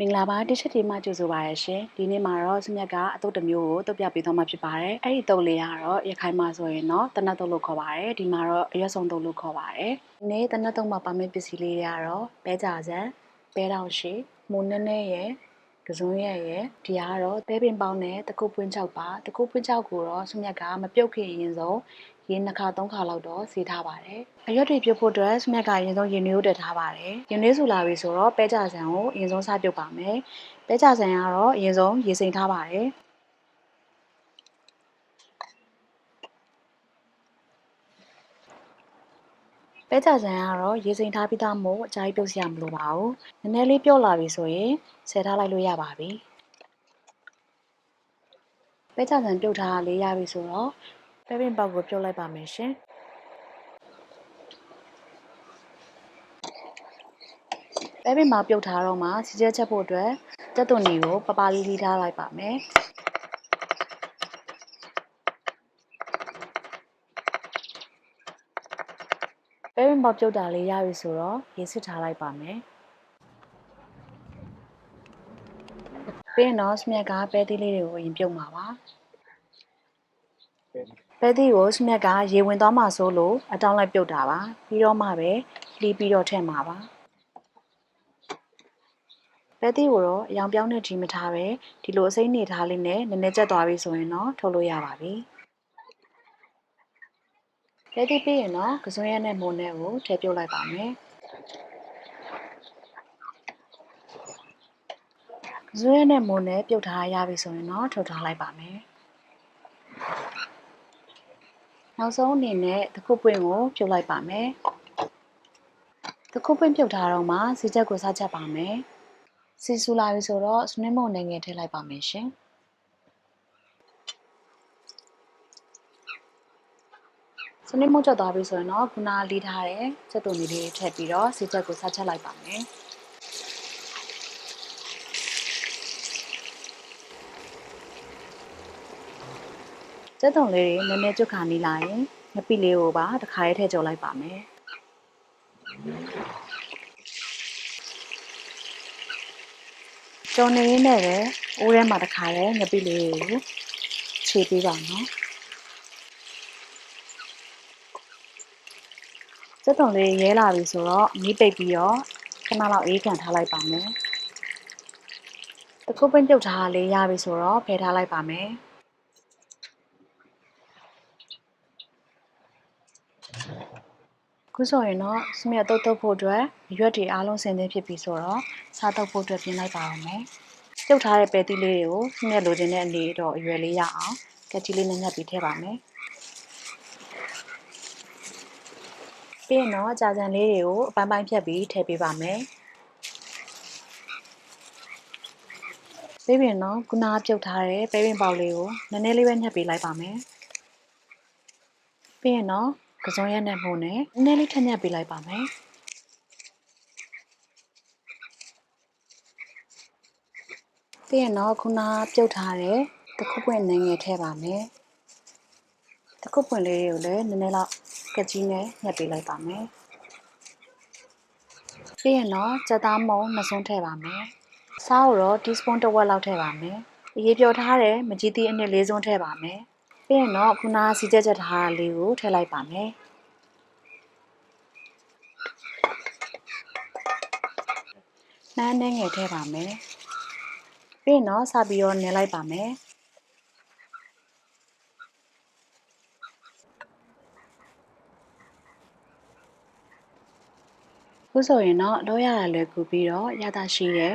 မင်္ဂလာပါတစ်ချက်ဒီမှကြိုဆိုပါရရှင်ဒီနေ့မှာတော့စမြက်ကအတုတ်တစ်မျိုးကိုတုတ်ပြပေးသွားမှာဖြစ်ပါတယ်အဲ့ဒီတုတ်လေးကတော့ရခိုင်မှာဆိုရင်တော့တနတ်တုတ်လို့ခေါ်ပါတယ်ဒီမှာတော့အရွက်ဆုံးတုတ်လို့ခေါ်ပါတယ်ဒီနေ့တနတ်တုတ်မှာပါမယ့်ပစ္စည်းလေးတွေကတော့ပဲကြစံပဲတောင်ရှိမုန်နဲနဲရဲ့ ကစုံရဲ့ရဲ့ဒီကတော့ပဲပင်ပေါင်းနဲ့တကုတ်ပွင့်ချောက်ပါတကုတ်ပွင့်ချောက်ကိုတော့စမြက်ကမပြုတ်ခင်အရင်ဆုံးရေနှစ်ခါသုံးခါလောက်တော့စေးထားပါတယ်။အရွက်တွေပြုတ်ဖို့အတွက်စမြက်ကအရင်ဆုံးရေနွေးကိုတက်ထားပါတယ်။ရေနွေးဆူလာပြီဆိုတော့ပဲကြဆန်ကိုအရင်ဆုံးစပြုတ်ပါမယ်။ပဲကြဆန်ကတော့အရင်ဆုံးရေစိမ်ထားပါတယ်။ ပဲကြဆန်ကတော့ရေစိမ်ထားပြီးသားမို့အကြိုက်ပြုတ်စရာမလိုပါဘူး။နည်းနည်းလေးပြုတ်လာပြီဆိုရင်ဆယ်ထားလိုက်လို့ရပါပြီ။ပဲကြဆန်ပြုတ်ထားလေးရပြီဆိုတော့ပဲပင်ပေါက်ကိုပြုတ်လိုက်ပါမယ်ရှင်ပဲပင်မှာပြုတ်ထားတော့မှစီကျဲချက်ဖို့အတွက်တက်သွန်နီကိုပပလေးလေးထားလိုက်ပါမယ် ပဲပင်ပေါက်ပြုတ်တာလေးရပြီဆိုတော့ရေစစ်ထားလိုက်ပါမယ်ပြီးရင်တော့စမြက်ကပဲသီးလေးတွေကိုအရင်ပြုတ်မှာပါပဲသီးကိုစမြက်ကရေဝင်သွားမှဆိုလို့အတောင်းလိုက်ပြုတ်တာပါပြီးတော့မှပဲလှီးပြီးတော့ထည့်မှာပါပဲသီးကိုတော့အယောင်ပြောင်းနဲ့ကြီးမထားပဲဒီလိုအစိမ့်နေထားလေးနဲ့နည်းနည်းကျက်သွားပြီဆိုရင်တော့ထုတ်လို့ရပါပြီ ပဲသီးပြီးရင်တော့ကစွန်းရဲနဲ့မုန်နဲ့ကိုထည့်ပြုတ်လိုက်ပါမယ်ဇွဲနဲ့မုန်နဲ့ပြုတ်ထားရပြီဆိုရင်တော့ထုတ်ထားလိုက်ပါမယ်နောက်ဆုံးအနေနဲ့တခုပွင့်ကိုဖြုတ်လိုက်ပါမယ်တခုပွင့်ဖြုတ်ထားတော့မှစီချက်ကိုစားချက်ပါမယ်စီဆူလာပြီဆိုတော့စနစ်မုန်နဲ့ငယ်ထည့်လိုက်ပါမယ်ရှင် စနစ်မုတ်ချက်သွားပြီဆိုရင်တော့ခုနလီးထားတဲ့ချက်သွန်လေးတွေထည့်ပြီးတော့စီချက်ကိုစားချက်လိုက်ပါမယ်စက်တုံလေးတွေနည်းနည်းကြွခါနီးလာရင်ငပိလေးကိုပါတစ်ခါရဲထည့်ကြော်လိုက်ပါမယ်ကြော်နေရင်းနဲ့ပဲအိုးထဲမှာတစ်ခါရဲငပိလေးကိုခြေပေးပါနော် စက်တုံလေးရဲလာပြီဆိုတော့မီးပိတ်ပြီးတော့ခဏလောက်အေးခံထားလိုက်ပါမယ်တခုပင်းပြုတ်ထားလေးရပြီဆိုတော့ဖယ်ထားလိုက်ပါမယ်ခုဆိုရင်တော့စမြတ်တုတ်တုတ်ဖို့အတွက်ရွက်တွေအားလုံးဆင်သင့်ဖြစ်ပြီဆိုတော့စားတုတ်ဖို့အတွက်ပြင်လိုက်ပါအောင်မယ်။ပြုတ်ထားတဲ့ပဲသီးလေးတွေကိုစမြတ်လိုချင်တဲ့အနေတော့အရွယ်လေးရအောင်ကက်ကြီးလေးနဲ့ညှပ်ပြီးထည့်ပါမယ်။ ပြီးရင်တော့ကြာကြံလေးတွေကိုအပိုင်းပိုင်းဖြတ်ပြီးထည့်ပေးပါမယ်။ပြီးရင်တော့ခုနပြုတ်ထားတဲ့ပဲပင်ပေါက်လေးကိုနည်းနည်းလေးပဲညှပ်ပေးလိုက်ပါမယ်။ပြီးရင်တော့ကစုံရက်နဲ့မို့နဲ့နည်းနည်းလေးထက်ညက်ပေးလိုက်ပါမယ်ပြီးရင်တော့ခုနပြုတ်ထားတဲ့တခုပွင့်နေငယ်ထည့်ပါမယ်တခုပွင့်လေးကိုလည်းနည်းနည်းတော့က ကြီးနဲ့ညက်ပေးလိုက်ပါမယ်ပြီးရင်တော့ကြက်သားမုံနှစ်စုံထည့်ပါမယ်စားကိုတော့ teaspoon တစ်ဝက်လောက်ထည့်ပါမယ်အရေးပြောထားတဲ့မကြီးသီးအနည်းလေးစုံထည့်ပါမယ်ပြီးရင်တော့ခုနစီချက်ချက်ထားတာလေးကိုထည့်လိုက်ပါမယ်နှမ်းနှဲငယ်ထည့်ပါမယ်ပြီးရင်တော့စပြီးတော့နင်းလိုက်ပါမယ် ခုဆိုရင်တော့တော့ရတာလွယ်ကူပြီးတော့ရတာရှိတဲ့